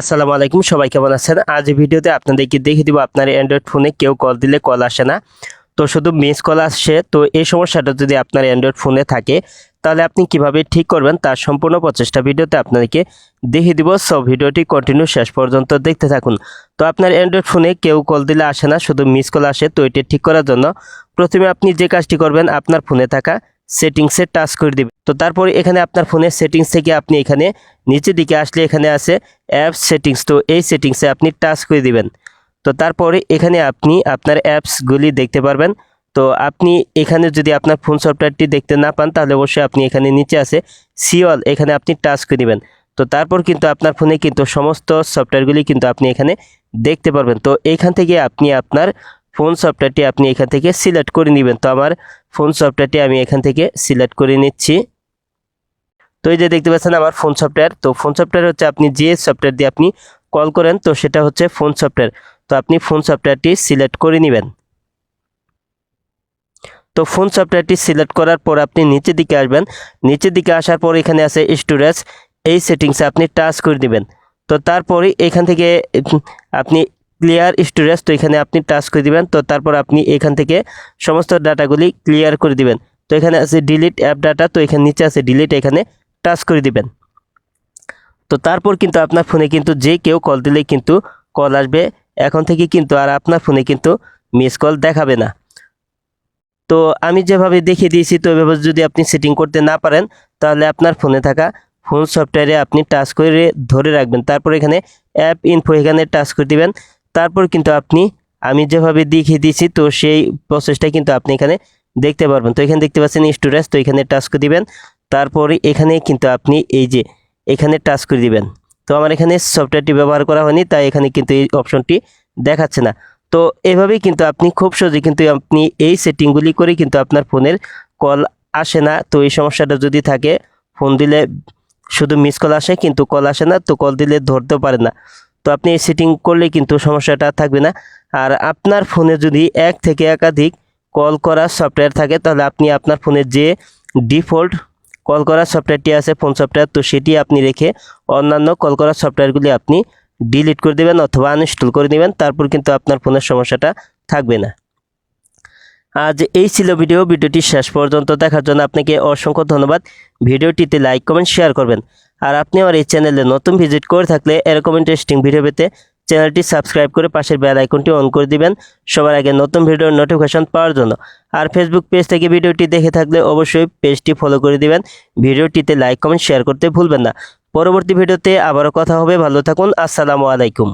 আসসালামু আলাইকুম, সবাই কেমন আছেন? আজ ভিডিওতে আপনাদেরকে দেখে দিব আপনার অ্যান্ড্রয়েড ফোনে কেউ কল দিলে কল আসে না। তো শুধু মিস কল আসছে তো এই সমস্যাটা যদি আপনার অ্যান্ড্রয়েড ফোনে থাকে, তাহলে আপনি কীভাবে ঠিক করবেন তার সম্পূর্ণ প্রচেষ্টা ভিডিওতে আপনাদেরকে দেখিয়ে দিব। সব ভিডিওটি কন্টিনিউ শেষ পর্যন্ত দেখতে থাকুন। তো আপনার অ্যান্ড্রয়েড ফোনে কেউ কল দিলে আসে না, শুধু মিস কল আসে, তো এটি ঠিক করার জন্য প্রথমে আপনি যে কাজটি করবেন, আপনার ফোনে থাকা সেটিংসে টাচ করে দিবেন তো তারপরে এখানে আপনার ফোনের সেটিংস থেকে আপনি এখানে নিচের দিকে আসলে এখানে আছে অ্যাপস সেটিংস তো এই সেটিংসে আপনি টাচ করে দিবেন। তো তারপরে এখানে আপনি আপনার অ্যাপসগুলি দেখতে পারবেন। তো আপনি এখানে যদি আপনার ফোন সফটওয়্যারটি দেখতে না পান, তাহলে অবশ্যই আপনি এখানে নিচে আছে সিওল এখানে আপনি টাচ করে দিবেন। তো তারপর কিন্তু আপনার ফোনে কিন্তু সমস্ত সফটওয়্যারগুলি কিন্তু আপনি এখানে দেখতে পারবেন। তো এইখান থেকে আপনি আপনার ফোন সফটওয়্যারটি আপনি এখান থেকে সিলেক্ট করে নেবেন। তো আমার ফোন সফটওয়্যারটি আমি এখান থেকে সিলেক্ট করে নিচ্ছি। তো এই যে দেখতে পাচ্ছেন আমার ফোন সফটওয়্যার, তো ফোন সফটওয়্যার হচ্ছে আপনি যে সফটওয়্যার দিয়ে আপনি কল করেন, তো সেটা হচ্ছে ফোন সফটওয়্যার। তো আপনি ফোন সফটওয়্যারটি সিলেক্ট করে নেবেন। তো ফোন সফটওয়্যারটি সিলেক্ট করার পর আপনি নিচের দিকে আসবেন। নিচের দিকে আসার পর এখানে আছে স্টোরেজ। এই সেটিংসে আপনি টাচ করে দিবেন তো তারপরে এখান থেকে আপনি ক্লিয়ার স্টোরেজ তো এখানে আপনি টাচ করে দিবেন, তো তারপর আপনি এখান থেকে সমস্ত ডাটাগুলি ক্লিয়ার করে দিবেন। তো এখানে আছে ডিলিট অ্যাপ ডাটা তো এখানে নিচে আছে ডিলিট এখানে টাচ করে দিবেন। তো তারপর কিন্তু আপনার ফোনে কিন্তু যে কেউ কল দিলেই কিন্তু কল আসবে। এখন থেকে কিন্তু আর আপনার ফোনে কিন্তু মিস কল দেখাবে না। তো আমি যেভাবে দেখিয়ে দিয়েছি, তো এভাবে যদি আপনি সেটিং করতে না পারেন, তাহলে আপনার ফোনে থাকা ফোন সফটওয়্যারে আপনি টাচ করে ধরে রাখবেন। তারপর এখানে অ্যাপ ইনফো এখানে টাচ করে দিবেন। তারপর কিন্তু আপনি, আমি যেভাবে দেখিয়ে দিয়েছি, তো সেই প্রসেসটা কিন্তু আপনি এখানে দেখতে পারবেন। তো এখানে দেখতে পাচ্ছেন স্টোরেজ তো এখানে টাচ করে দিবেন। তারপরে এখানে কিন্তু আপনি এই যে, এখানে টাচ করে দিবেন। তো আমার এখানে সফটওয়্যারটি ব্যবহার করা হয়নি, তাই এখানে কিন্তু এই অপশনটি দেখাচ্ছে না। তো এভাবেই কিন্তু আপনি খুব সহজে কিন্তু আপনি এই সেটিংগুলি করে কিন্তু আপনার ফোনের কল আসে না। তো এই সমস্যাটা যদি থাকে, ফোন দিলে শুধু মিস কল আসে, কিন্তু কল আসে না, তো কল দিলে ধরতেও পারে না। তো আপনি এই সেটিং করলে কিন্তু সমস্যাটা থাকবে না। আর আপনার ফোনে যদি এক থেকে একাধিক কল করা সফটওয়্যার থাকে, তাহলে আপনি আপনার ফোনে যে ডিফল্ট কল করা সফটওয়্যারটি আছে ফোন সফটওয়্যার তো সেটি আপনি রেখে অন্যান্য কল করা সফটওয়্যারগুলি আপনি ডিলিট করে দেবেন অথবা আনইনস্টল করে নেবেন তারপর কিন্তু আপনার ফোনের সমস্যাটা থাকবে না। আজ এই ছিল ভিডিও ভিডিওটি শেষ পর্যন্ত দেখার জন্য আপনাকে অসংখ্য ধন্যবাদ। ভিডিওটিতে লাইক কমেন্ট শেয়ার করবেন। আর আপনি আমার এই চ্যানেলে নতুন ভিজিট করে থাকলে এরকম ইন্টারেস্টিং ভিডিও পেতে চ্যানেলটি সাবস্ক্রাইব করে পাশের বেল আইকনটি অন করে দিবেন সবার আগে নতুন ভিডিওর নোটিফিকেশন পাওয়ার জন্য। আর ফেসবুক পেজ থেকে ভিডিওটি দেখে থাকলে অবশ্যই পেজটি ফলো করে দিবেন। ভিডিওটিতে লাইক কমেন্ট শেয়ার করতে ভুলবেন না। পরবর্তী ভিডিওতে আবারও কথা হবে। ভালো থাকুন। আসসালামু আলাইকুম।